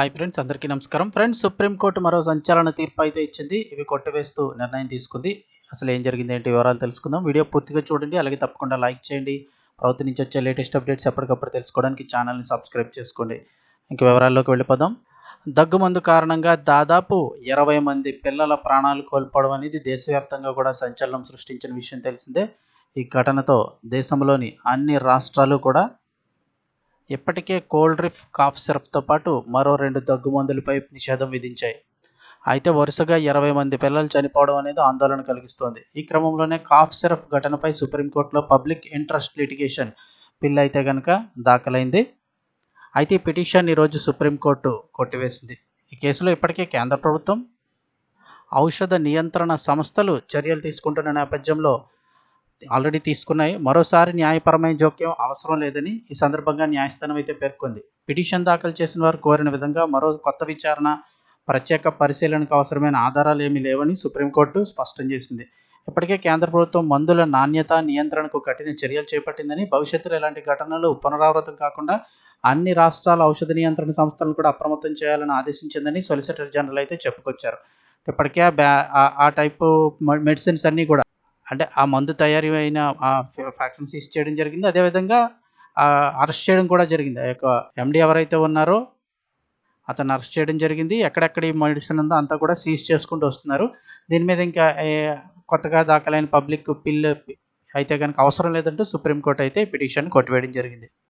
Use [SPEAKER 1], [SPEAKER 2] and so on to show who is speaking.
[SPEAKER 1] Hi friends అందరికీ నమస్కారం. Friends supreme court మరో సంచలన తీర్పు అయితే ఇచ్చింది. ఇవి కొట్టివేస్తూ నిర్ణయం తీసుకుంది. అసలు ఏం జరిగింది ఏంటి వివరాలు తెలుసుకుందాం. వీడియో పూర్తిగా చూడండి. అలాగే తప్పకుండా లైక్ చేయండి. ప్రభుత్వం నుంచి వచ్చే లేటెస్ట్ అప్డేట్స్ ఎప్పటికప్పుడు తెలుసుకోవడానికి ఛానల్ని సబ్స్క్రైబ్ చేసుకోండి. ఇంక వివరాల్లోకి వెళ్ళిపోదాం. దగ్గుమందు కారణంగా దాదాపు ఇరవై మంది పిల్లల ప్రాణాలు కోల్పోవడం అనేది దేశవ్యాప్తంగా కూడా సంచలనం సృష్టించిన విషయం తెలిసిందే. ఈ ఘటనతో దేశంలోని అన్ని రాష్ట్రాలు కూడా ఇప్పటికే కోల్డ్ రిఫ్ కాఫ్ సిరప్తో పాటు మరో రెండు దగ్గు మందులపై నిషేధం విధించాయి. అయితే వరుసగా ఇరవై మంది పిల్లలు చనిపోవడం అనేది ఆందోళన కలిగిస్తోంది. ఈ క్రమంలోనే కాఫ్ సిరప్ ఘటనపై సుప్రీంకోర్టులో పబ్లిక్ ఇంట్రెస్ట్ లిటిగేషన్ బిల్ అయితే కనుక దాఖలైంది. అయితే ఈ పిటిషన్ ఈరోజు సుప్రీంకోర్టు కొట్టివేసింది. ఈ కేసులో ఇప్పటికే కేంద్ర ప్రభుత్వం ఔషధ నియంత్రణ సంస్థలు చర్యలు తీసుకుంటున్న నేపథ్యంలో ఆల్రెడీ తీసుకున్నాయి. మరోసారి న్యాయపరమైన జోక్యం అవసరం లేదని ఈ సందర్భంగా న్యాయస్థానం అయితే పేర్కొంది. పిటిషన్ దాఖలు చేసిన వారు కోరిన విధంగా మరో కొత్త విచారణ ప్రత్యేక పరిశీలనకు అవసరమైన ఆధారాలు ఏమీ లేవని సుప్రీంకోర్టు స్పష్టం చేసింది. ఇప్పటికే కేంద్ర ప్రభుత్వం మందుల నాణ్యత నియంత్రణకు కఠిన చర్యలు చేపట్టిందని భవిష్యత్తులో ఇలాంటి ఘటనలు పునరావృతం కాకుండా అన్ని రాష్ట్రాల ఔషధ నియంత్రణ సంస్థలను కూడా అప్రమత్తం చేయాలని ఆదేశించిందని సొలిసిటర్ జనరల్ అయితే చెప్పుకొచ్చారు. ఇప్పటికే బ్యా ఆ టైపు మెడిసిన్స్ అన్నీ కూడా అంటే ఆ మందు తయారీ అయిన ఆ ఫ్యాక్టరీని సీజ్ చేయడం జరిగింది. అదేవిధంగా అరెస్ట్ చేయడం కూడా జరిగింది. ఆ యొక్క ఎండి ఎవరైతే ఉన్నారో అతను అరెస్ట్ చేయడం జరిగింది. ఎక్కడెక్కడ ఈ మెడిసిన్ ఉందో అంతా కూడా సీజ్ చేసుకుంటూ వస్తున్నారు. దీని మీద ఇంకా కొత్తగా దాఖలైన పబ్లిక్ పిల్ అయితే కనుక అవసరం లేదంటూ సుప్రీంకోర్టు అయితే పిటిషన్ కొట్టివేయడం జరిగింది.